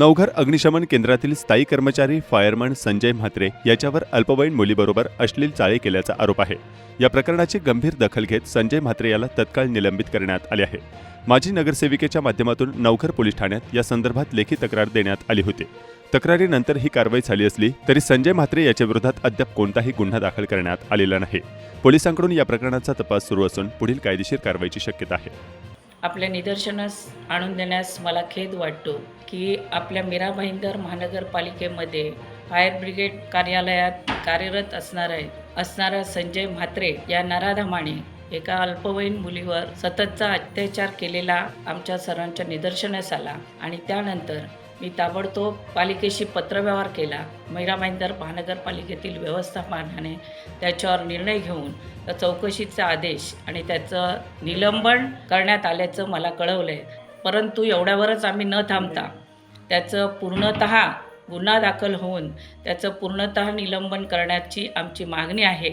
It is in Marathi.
नवघर अग्निशमन केंद्रातील स्थायी कर्मचारी फायरमन संजय म्हात्रे याच्यावर अल्पवयीन मुलीबरोबर अश्लील चाळे केल्याचा आरोप आहे. या प्रकरणाची गंभीर दखल घेत संजय म्हात्रे याला तत्काळ निलंबित करण्यात आले आहे. माजी नगरसेविकेच्या माध्यमातून नवघर पोलीस ठाण्यात या संदर्भात लेखी तक्रार देण्यात आली होती. तक्रारीनंतर ही कारवाई झाली असली तरी संजय म्हात्रे याच्या विरोधात अद्याप कोणताही गुन्हा दाखल करण्यात आलेला नाही. पोलिसांकडून या प्रकरणाचा तपास सुरू असून पुढील कायदेशीर कारवाईची शक्यता आहे. आपल्या निदर्शनास आणून देण्यास मला खेद वाटतो की आपल्या मीरा भाईंदर महानगरपालिकेमध्ये फायर ब्रिगेड कार्यालयात कार्यरत असणारे असणारा संजय म्हात्रे या नराधमाने एका अल्पवयीन मुलीवर सततचा अत्याचार केलेला आमच्या सर्वांच्या निदर्शनास आला आणि त्यानंतर मी ताबडतोब पालिकेशी पत्रव्यवहार केला. मीरा भाईंदर महानगरपालिकेतील व्यवस्थापनाने त्याच्यावर निर्णय घेऊन त्या चौकशीचा आदेश आणि त्याचं निलंबन करण्यात आल्याचं मला कळवलं आहे परंतु एवढ्यावरच आम्ही न थांबता त्याचं पूर्णत गुन्हा दाखल होऊन त्याचं पूर्णत निलंबन करण्याची आमची मागणी आहे.